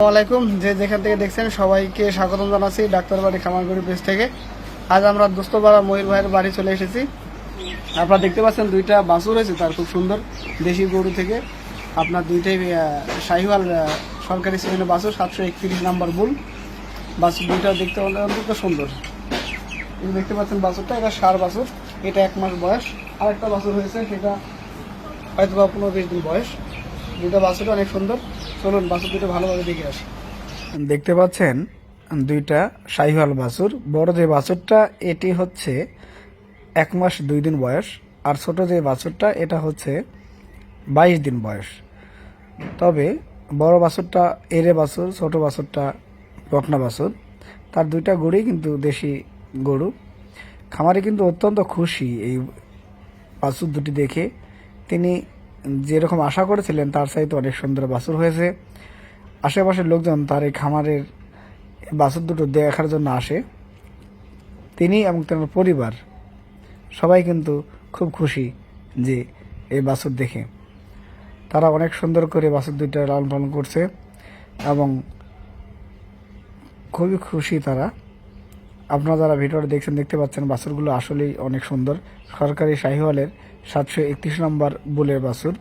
আসসালামাইকুম যে যেখান থেকে দেখছেন, সবাইকে স্বাগতম জানাচ্ছি ডাক্তার বাড়ি খামারগুড়ি পেজ থেকে। আজ আমরা দোস্তপাড়া ময়ূর ভাইয়ের বাড়ি চলে এসেছি। আপনারা দেখতে পাচ্ছেন দুইটা বাছুর হয়েছে তার খুব সুন্দর দেশি গরু থেকে। আপনার দুইটাই শাহিওয়াল সরকারি শ্রেণির বাছুর, সাতশো একত্রিশ নাম্বার বুল। বাছুর দুইটা দেখতে অত্যন্ত সুন্দর। দেখতে পাচ্ছেন বাছুরটা, এটা সার বাছুর। এটা এক মাস বয়স। আরেকটা বাছুর হয়েছে, সেটা হয়তো বা পনেরো বিশ দিন বয়স। দুটো বাছুরটা অনেক সুন্দর। চলুন বাছুর দুটো ভালোভাবে দেখে আসি। দেখতে পাচ্ছেন দুইটা শাহিওয়াল বাছুর বড় যে বাছুরটা এটি হচ্ছে এক মাস দুই দিন বয়স। আর ছোট যে বাছুরটা এটা হচ্ছে বাইশ দিন বয়স। তবে বড় বাছুরটা এরে বাছুর ছোট বাছুরটা বকনা বাছুর তার দুইটা গরুই কিন্তু দেশি গরু। খামারে কিন্তু অত্যন্ত খুশি এই বাছুর দুটি দেখে। তিনি যেরকম আশা করেছিলেন, তার চাইতে অনেক সুন্দর বাছুর হয়েছে। আশেপাশের লোকজন তার এই খামারের বাছুর দুটো দেখার জন্য আসে। তিনি এবং তার পরিবার, সবাই কিন্তু খুব খুশি যে এই বাছুর দেখে। তারা অনেক সুন্দর করে বাছুর দুইটা লালন পালন করছে এবং খুবই খুশি তারা। আপনারা যারা ভিডিওটা দেখছেন, দেখতে পাচ্ছেন বাছুরগুলো আসলেই অনেক সুন্দর। সরকারি শাহিওয়ালের সাতশো একত্রিশ নম্বর বুলের বাছুর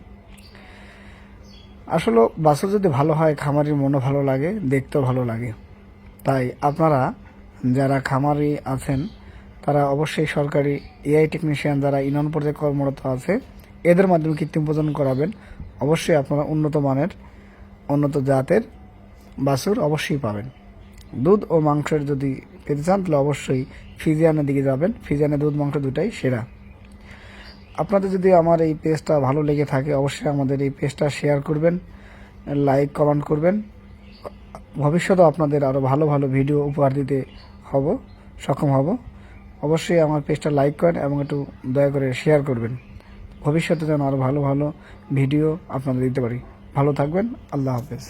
আসলে বাছুর যদি ভালো হয়, খামারির মনও ভালো লাগে, দেখতেও ভালো লাগে। তাই আপনারা যারা খামারি আছেন, তারা অবশ্যই সরকারি এআই টেকনিশিয়ান যারা ইনন পর্যায়ে কর্মরত আছে, এদের মাধ্যমে কৃত্রিম প্রজনন করাবেন। অবশ্যই আপনারা উন্নত মানের, উন্নত জাতের বাছুর অবশ্যই পাবেন। দুধ ও মাংসের যদি পেতে চান তাহলে অবশ্যই ফিজিয়ানের দিকে যাবেন। ফিজিয়ানের দুধ মাংস দুটাই সেরা। আপনাদের যদি আমার এই পেজটা ভালো লেগে থাকে, অবশ্যই আমাদের এই পেজটা শেয়ার করবেন লাইক কমেন্ট করবেন। ভবিষ্যতেও আপনাদের আরও ভালো ভালো ভিডিও উপহার দিতে হব, সক্ষম হব। অবশ্যই আমার পেজটা লাইক করেন এবং একটু দয়া করে শেয়ার করবেন। ভবিষ্যতে যেন আরও ভালো ভালো ভিডিও আপনাদের দিতে পারি। ভালো থাকবেন, আল্লাহ হাফেজ।